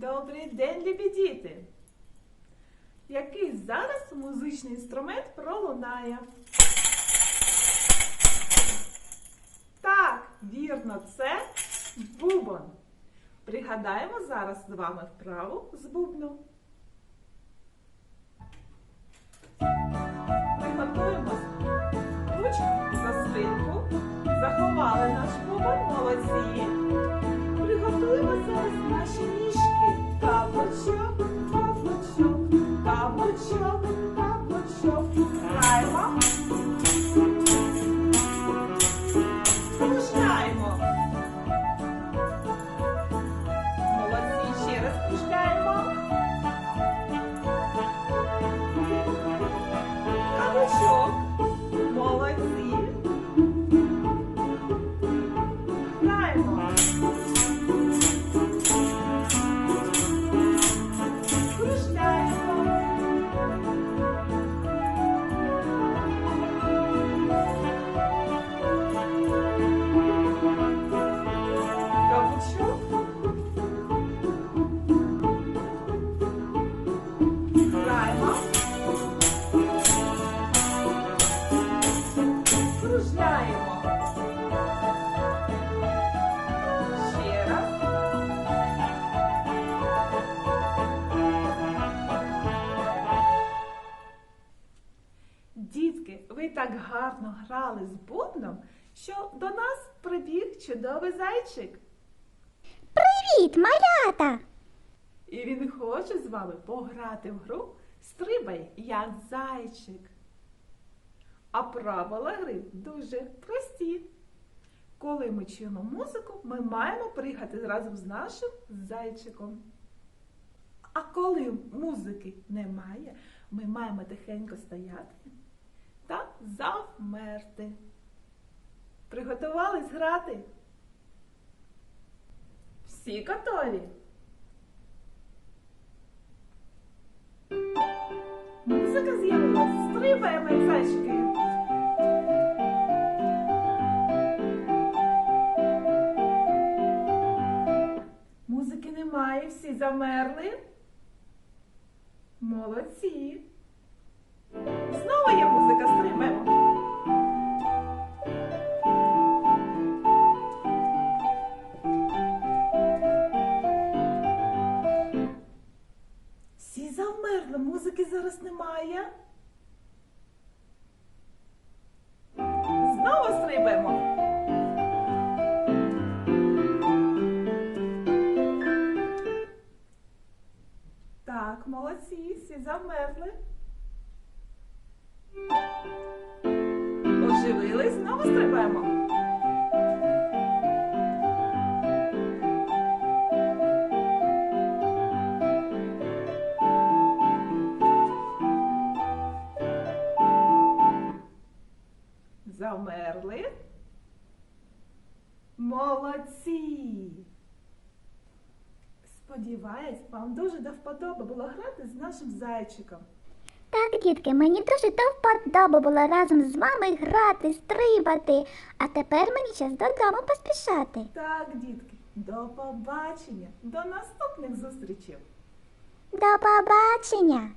Добрий день, любі! Який зараз музичний інструмент пролунає? Так, вірно, це бубон. Пригадаємо зараз з вами вправу з бубном. Приготуємось. Ручку за спинку. Заховали наш бубон, молодці. Ви так гарно грали з бубном, що до нас прибіг чудовий зайчик. Привіт, малята! І він хоче з вами пограти в гру Стрибай, як зайчик. А правила гри дуже прості. Коли ми чуємо музику, ми маємо приїхати разом з нашим зайчиком. А коли музики немає, ми маємо тихенько стояти завмерти. Приготувались грати? Всі готові? Музика з'явилась. Стрибаємо, зайчики. Музики немає, всі замерли. Молодці. Знову є музика, стрибаємо. Всі завмерли, музики зараз немає. Знову стрибаємо. Так, молодці, всі замерзли. Оживились, знову стрибаємо. Замерли. Молодці! Сподіваюсь, вам дуже до вподоби було грати з нашим зайчиком. Дітки, мені дуже то вподоби було разом з вами грати, стрибати. А тепер мені час додому поспішати. Так, дітки, до побачення, до наступних зустрічей! До побачення!